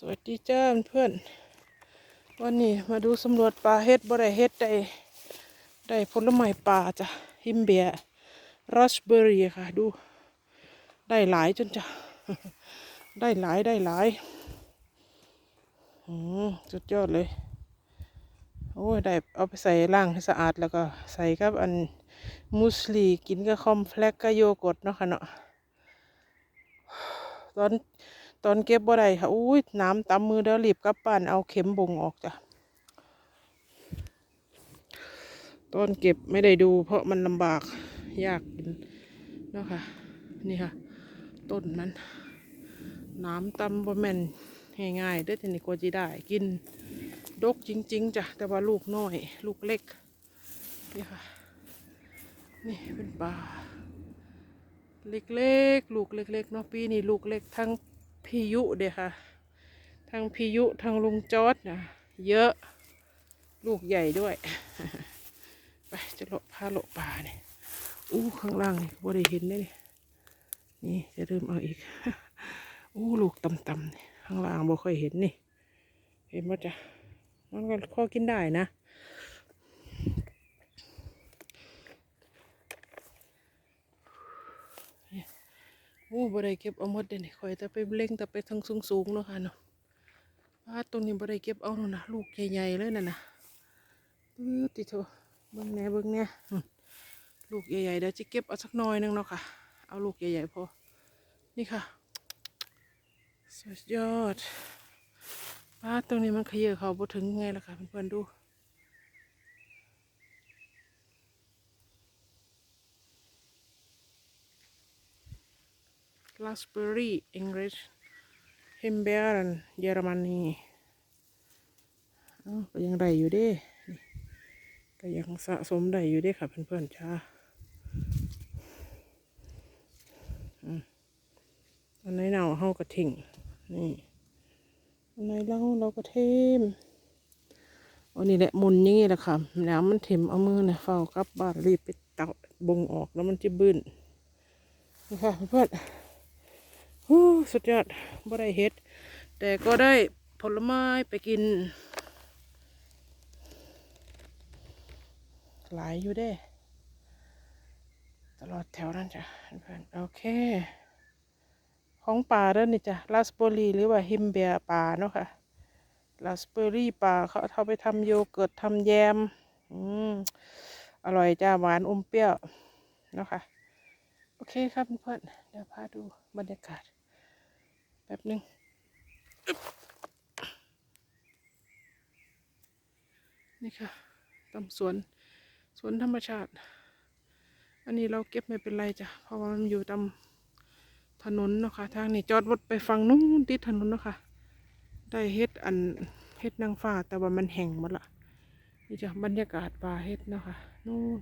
สวัสดีจ้าเพื่อน วันนี้มาดูสำรวจป่าเฮ็ดบ่ได้เฮ็ดได้ได้ผลไม้ป่าจ้ะฮิมเบียราสเบอรี่ค่ะ ดู ได้หลายจนจ้ะ ได้หลายได้หลายอืมสุดยอดเลย โอ้ย ได้เอาไปใส่ล่างให้สะอาดแล้วก็ใส่กับอันมูสลีกินกับคอมเพล็กกับโยเกิร์ตเนาะค่ะเนาะตอน ตอนเก็บบ่ได้ค่ะอุ้ยน้ำตำมือเดี๋ยวรีบกลับบ้านเอาเข็มบ่งออกจ้ะตอนเก็บไม่ได้ดูเพราะมันลำบากยากเนาะค่ะ นี่ค่ะ ต้นนั้นน้ำตำบ่แม่นง่ายๆเด้อทีนี้กว่าจะได้กินดกจริง ๆจ้ะแต่ว่าลูกน้อย ลูกเล็กนี่ค่ะ นี่เป็นป่าเล็กๆ ลูกเล็กๆเนาะปีนี้ลูกเล็กทั้ง พิยุเด้อค่ะทั้งพิยุทั้งลุงจอดนะเยอะลูกใหญ่ด้วย ไปจะเลาะพาเลาะป่าเนี่ยอู้ข้างล่างนี่บ่ได้เห็นเลยนี่นี่จะเริ่มเอาอีกอู้ลูกต่ำๆนี่ข้างล่างบ่ค่อยเห็นนี่ เห็นมั้จ้ะมันก็พอกินได้นะ โอ้บ่ได้เก็บเอาหมดเด้นี่ข่อยแต่ไปเล็งแต่ไปทางสูงๆเนาะค่ะเนาะว่าตรงนี้บ่ได้เก็บเอาเนาะนะลูกใหญ่ๆเลยนั่นน่ะปื้ดติโถเบิ่งแน่เบิ่งแน่ลูกใหญ่ๆเดี๋ยวจะเก็บเอาสักน่อยหนึงเนาะค่ะ เอาลูกใหญ่ๆพอ นี่ค่ะ สุดยอดป้าตรงนี้มันขยเยอะเขาบ่ถึงไงล่ะค่ะเพื่อนๆดู ราสเบอร์รี่อังกฤษเฮมเบอรนเยอรมนีอ้าวก็ยังได้อยู่เด้นี่ก็ยังสะสมได้อยู่เด้ค่ะเพื่อนๆจ้าอืมอันไหนเน่าเฮาก็ทิ้งนี่อันไหนเราเราก็เทมอันนี้แหละมุนอย่างงี้แหละค่ะแล้วมันเข็มเอามือเนี่ยเฝ้ากลับบ้านรีบไปตักบงออกแล้วมันจะบึ้นนี่ค่ะเพื่อนๆ ฮู้สุดยอดบ่ได้เฮ็ด แต่ก็ได้ผลไม้ไปกิน หลายอยู่เด้ ตลอดแถวนั้นจ้ะเพื่อนโอเค ของป่าเด้อนี่จ้ะราสเบอรี่หรือว่าฮิมเบียป่าเนาะค่ะราสเบอรี่ป่าเขาเอาไปทำโยเกิร์ตทำแยม อืม อร่อยจ้าหวานอมเปรี้ยวเนาะค่ะ โอเคครับเพื่อนเดี๋ยวพาดูบรรยากาศ แป๊บหนึงอึ๊บนี่ค่ะตำสวนสวนธรรมชาติ อันนี้เราเก็บไม่เป็นไรจ้ะ เพราะว่ามันอยู่ตามถนนเนาะค่ะทางนี้จอดรถไปฝั่งนู้นติดถนนเนาะค่ะได้เฮ็ดอันเฮ็ดนางฟ้า แต่ว่ามันแห้งหมดละนี่จ้ะบรรยากาศป่าเฮ็ดเนาะค่ะนู่น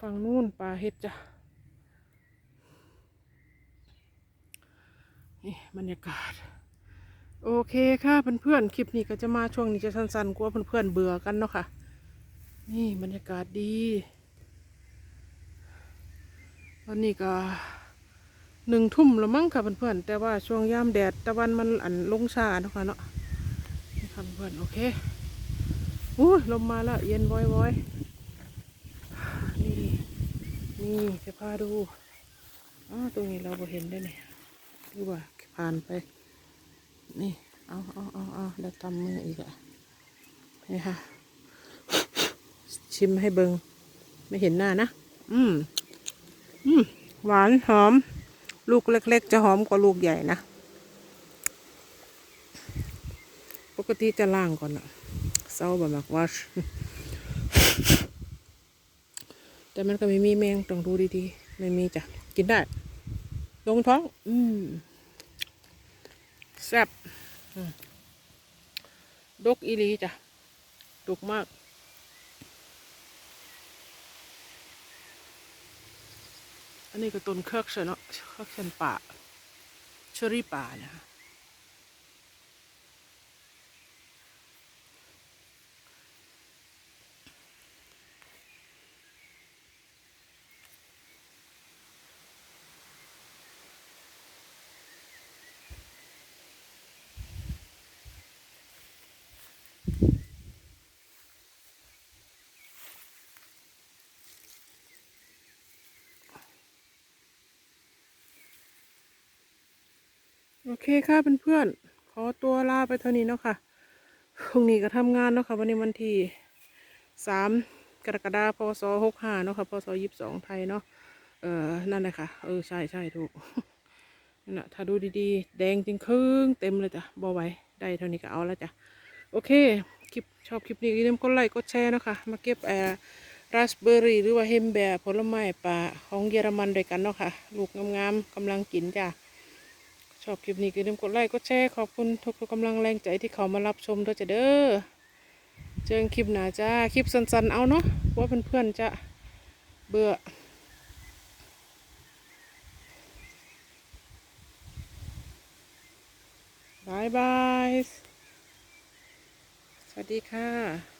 ฝั่งนู้นป่าเฮ็ดจ้ะ นี่บรรยากาศ โอเคค่ะเพื่อนๆคลิปนี้ก็จะมาช่วงนี้จะสั้นๆกลัวเพื่อนๆเบื่อกันเนาะค่ะ นี่บรรยากาศดีตอนนี้ก็หนึ่งทุ่มแล้วมั้งค่ะเพื่อนๆแต่ว่าช่วงยามแดดตะวันมันอันลงชาเนาะค่ะเนาะนี่ค่ะเพื่อนๆโอเคอู้ลมมาแล้วเย็นว้อยๆนี่นี่จะพาดูอ๋อตรงนี้เราบ่เห็นได้เนี่ย คือว่าผ่านไป นี่ เอาเอาเอาเอาแล้วตำมืออีกอะนี่ค่ะ ชิมให้เบิงไม่เห็นหน้านะ อืม อืม หวานหอม ลูกเล็ก ๆ จะหอมกว่าลูกใหญ่นะ ปกติจะล่างก่อนอะเศร้าแบบมักวัชแต่มันก็ไม่มีแมงต้องดูดีๆ ไม่มีจ้ะ กินได้ ลงท้อง อืมแซ่บอืมดกอีหลีจ้ะดกมาก อันนี้ก็ต้นเคิร์กเชนเนาะเคิร์กเชนป่าเชอรี่ป่านะคะ โอเคค่ะเพื่อนๆ ขอตัวลาไปเท่านี้เนาะค่ะ พรุ่งนี้ก็ทำงานเนาะค่ะ วันนี้วันที่สามกรกฎาคมพศหกห้าเนาะค่ะ พศยี่สิบสองไทยเนาะ เออนั่นเลยค่ะ เออ ใช่ใช่ถูกนั่นแหะถ้าดูดีๆ แดงจริงครึ่งเต็มเลยจ้ะบอไว้ได้เท่านี้ก็เอาแล้วจ้ะ โอเค คลิปชอบคลิปนี้อย่าลืมกดไลค์ กดแชร์เนาะคะมาเก็บแอร์ราสเบอร์รี่หรือว่าเฮมแบร์ผลไม้ป่าของเยอรมันด้วยกันเนาะค่ะ ลูกงามๆกำลังกินจ้ะ ชอบคลิปนี้ก็อย่าลืมกดไลค์กดแชร์ขอบคุณทุกๆกำลังแรงใจที่เขามารับชมด้วยจ้ะเด้อเจอกันคลิปหนาจ้าคลิปสั้นๆเอาเนาะว่าเพื่อนๆจะเบื่อบายบาย สวัสดีค่ะ